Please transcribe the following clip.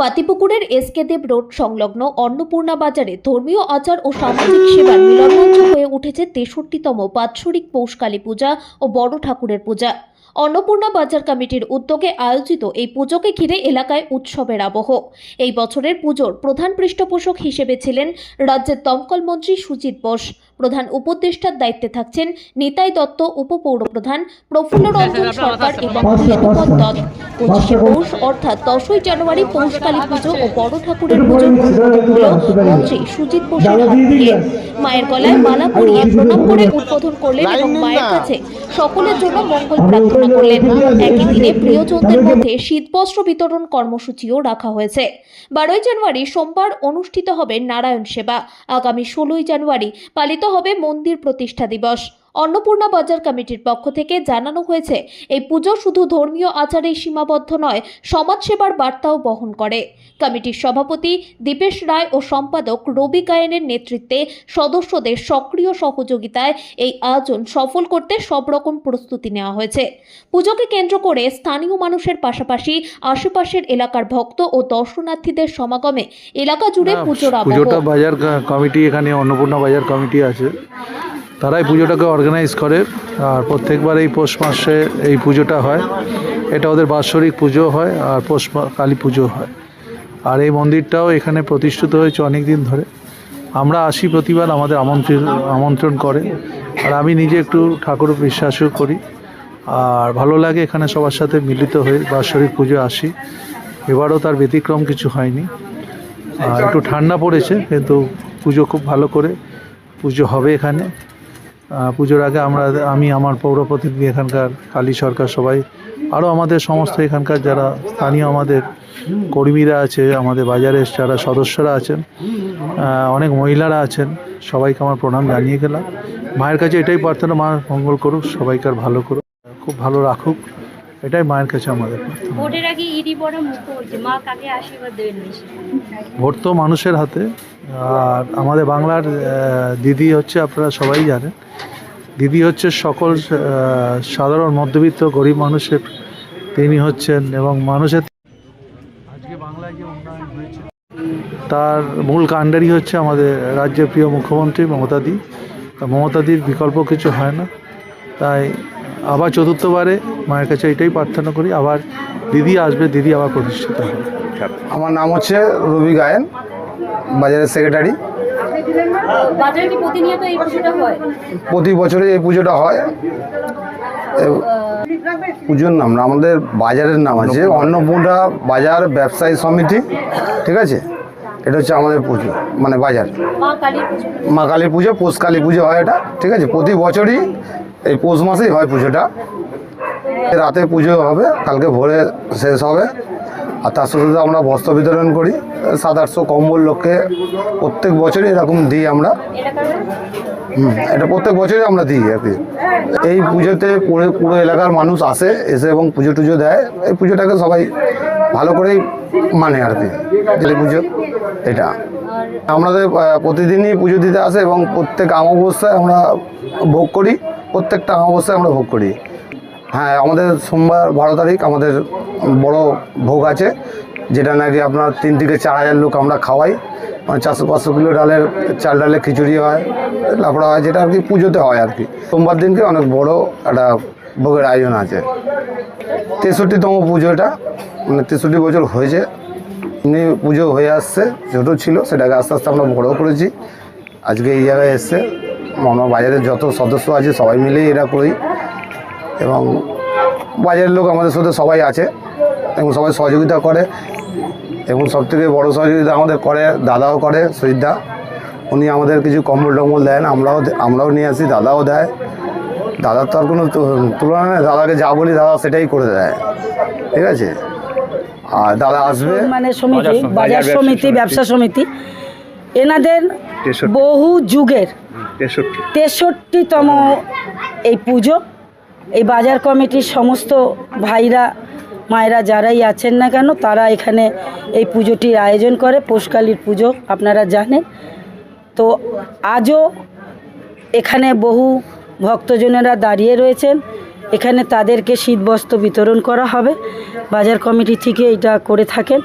পাতিপুকুরের SK দেব road সংলগ্ন অন্নপূর্ণা বাজারে ধর্মীয় আচার ও সামাজিক সেবার মিলনমঞ্চ হয়ে উঠেছে তেষট্টিতম বাৎসরিক পৌষকালী পূজা ও বড় ঠাকুরের পূজা। অন্নপূর্ণা বাজার কমিটির উদ্যোগে আয়োজিত এই পুজোকে ঘিরে এলাকায় উৎসবের আবহ। এই বছরের পুজোর প্রধান পৃষ্ঠপোষক হিসেবে ছিলেন রাজ্যের দমকল মন্ত্রী সুজিত বোস। প্রধান উপদেষ্টার দায়িত্বে থাকছেন নিতাই দত্ত উপপৌরপ্রধান প্রফুল্ল রঞ্জন সরকার এবং দত্ত। পঁচিশে পৌষ অর্থাৎ দশই জানুয়ারি পৌষকালী পুজো ও বড় ঠাকুরের হল মন্ত্রী সুজিত বোসের হাত মায়ের গলায় মালা পরিয়ে প্রণাম করে উদ্বোধন করলেন এবং মায়ের কাছে সকলের জন্য মঙ্গল প্রার্থনা করলেন। একই দিনে প্রিয়জনদের মধ্যে শীতবস্ত্র বিতরণ কর্মসূচিও রাখা হয়েছে। বারোই জানুয়ারি সোমবার অনুষ্ঠিত হবে নারায়ণ সেবা। আগামী ষোলোই জানুয়ারি পালিত হবে মন্দির প্রতিষ্ঠা দিবস। অন্নপূর্ণা বাজার কমিটির পক্ষ থেকে জানানো হয়েছে এই পুজো শুধু ধর্মীয় আচারেই সীমাবদ্ধ নয় সমাজসেবার বার্তাও বহন করে। কমিটির সভাপতি দীপেশ রায় ও সম্পাদক রবি গায়েনের নেতৃত্বে সদস্যদের সক্রিয় সহযোগিতায় এই আয়োজন সফল করতে সব রকম প্রস্তুতি নেওয়া হয়েছে। পুজোকে কেন্দ্র করে স্থানীয় মানুষের পাশাপাশি আশেপাশের এলাকার ভক্ত ও দর্শনার্থীদের সমাগমে এলাকা জুড়ে পুজোর পুজোটা বাজার কমিটি এখানে অন্নপূর্ণা বাজার কমিটি আছে। তারাই পুজোটাকে অর্গানাইজ করে, আর প্রত্যেকবার এই পৌষ মাসে এই পুজোটা হয়। এটা ওদের বাৎসরিক পুজো হয়, আর পৌষ কালী পুজো হয়। আর এই মন্দিরটাও এখানে প্রতিষ্ঠিত হয়েছে অনেক দিন ধরে। আমরা আসি প্রতিবার, আমাদের আমন্ত্রণ আমন্ত্রণ করে। আর আমি নিজে একটু ঠাকুর বিশ্বাসও করি। আর ভালো লাগে এখানে সবার সাথে মিলিত হয়ে বাৎসরিক পুজো আসি। এবারও তার ব্যতিক্রম কিছু হয়নি। আর একটু ঠান্ডা পড়েছে, কিন্তু পুজো খুব ভালো করে পুজো হবে এখানে। পুজোর আগে আমরা আমি আমার পৌর প্রতিনিধি এখানকার কালী সরকার সবাই আরও আমাদের সমস্ত এখানকার যারা স্থানীয় আমাদের কর্মীরা আছে আমাদের বাজারের যারা সদস্যরা আছেন অনেক মহিলারা আছেন সবাইকে আমার প্রণাম জানিয়ে গেলাম। মায়ের কাছে এটাই প্রার্থনা মা মঙ্গল করুক সবাইকার ভালো করুক খুব ভালো রাখুক এটাই মায়ের কাছে আমাদের ভোটের আগে ইডি বড় মা কাকে আশীর্বাদ দেবেন ভোট তো মানুষের হাতে আর আমাদের বাংলার দিদি হচ্ছে আপনারা সবাই জানেন দিদি হচ্ছে সকল সাধারণ মধ্যবিত্ত গরিব মানুষের, তিনি হচ্ছেন এবং মানুষের আজকে বাংলায় যে উন্নয়ন হয়েছে, তার মূল কাণ্ডারি হচ্ছে আমাদের রাজ্যের প্রিয় মুখ্যমন্ত্রী মমতাদি মমতাদির বিকল্প কিছু হয় না। তাই আবার চতুর্থবারে মায়ের কাছে এটাই প্রার্থনা করি, আবার দিদি আসবে, দিদি আবার প্রতিষ্ঠিত হবে। আমার নাম হচ্ছে রবি গায়েন, বাজারের সেক্রেটারি। বাজারে কি প্রতিনিয়ত এই পুজোটা হয়? প্রতি বছরে এই পুজোটা হয়। পুজোর নাম না আমাদের বাজারের নাম আছে অন্নপূর্ণা বাজার ব্যবসায়ী সমিতি ঠিক আছে? এটা হচ্ছে আমাদের পুজো মানে বাজার। মা কালীর পুজো। মা কালীর পুজো পৌষ কালী পুজো হয় এটা ঠিক আছে? প্রতি বছরই এই পৌষ মাসেই হয় পুজোটা। রাতে পুজো হবে কালকে ভোরে শেষ হবে। আর তার সাথে সাথে আমরা বস্ত্র বিতরণ করি। সাত আটশো কম্বল লোককে প্রত্যেক বছরই এরকম দিই আমরা। হুম, এটা প্রত্যেক বছরই আমরা দিই আর কি। এই পুজোতে পুরো পুরো এলাকার মানুষ আসে এসে এবং পুজো টুজো দেয়। এই পুজোটাকে সবাই ভালো করেই মানে আর কি। পুজো এটা। আমাদের প্রতিদিনই পুজো দিতে আসে এবং প্রত্যেক আমাবস্যায় আমরা ভোগ করি। প্রত্যেকটা অমাবস্যায় আমরা ভোগ করি। হ্যাঁ আমাদের সোমবার বারো তারিখ আমাদের বড় ভোগ আছে, যেটা নাকি আপনার তিন থেকে চার হাজার লোক আমরা খাওয়াই। মানে চারশো পাঁচশো কিলো ডালের, চাল ডালের খিচুড়ি হয়, লাফড়া হয়, যেটা আর কি পুজোতে হয় আর কি। সোমবার দিনকে অনেক বড় একটা ভোগের আয়োজন আছে। তেষট্টিতম পুজো এটা মানে তেষট্টি বছর হয়েছে। এমনি পুজো হয়ে আসছে, ছোটো ছিল, সেটাকে আস্তে আস্তে আমরা বড় করেছি। আজকে এই জায়গায় এসছে, আমরা বাজারের যত সদস্য আছে, সবাই মিলেই এটা করি। এবং বাজারের লোক আমাদের সাথে সবাই আছে এবং সবাই সহযোগিতা করে এবং সবথেকে বড় সহযোগিতা আমাদের করে দাদাও করে সহিদা উনি আমাদের কিছু কম্বল টম্বল দেন আমরাও আমরাও নিয়ে আসি দাদাও দেয়। দাদার তো আর কোনো তুলনা নেই দাদাকে যা বলি দাদা সেটাই করে দেয়। ঠিক আছে? আর দাদা আসবে। মানে সমিতি বাজার সমিতি ব্যবসা সমিতি। এনাদের বহু যুগের তেষট্টিতম এই পুজো। এই বাজার কমিটির সমস্ত ভাইরা, মায়েরা যারাই আছেন না কেন, তারা এখানে এই পুজোটির আয়োজন করে, পোষকালীর পুজো, আপনারা জানেন। তো আজও এখানে বহু ভক্তজনেরা দাঁড়িয়ে রয়েছেন। এখানে তাদেরকে শীতবস্ত্র বিতরণ করা হবে। বাজার কমিটি থেকে এটা করে থাকেন।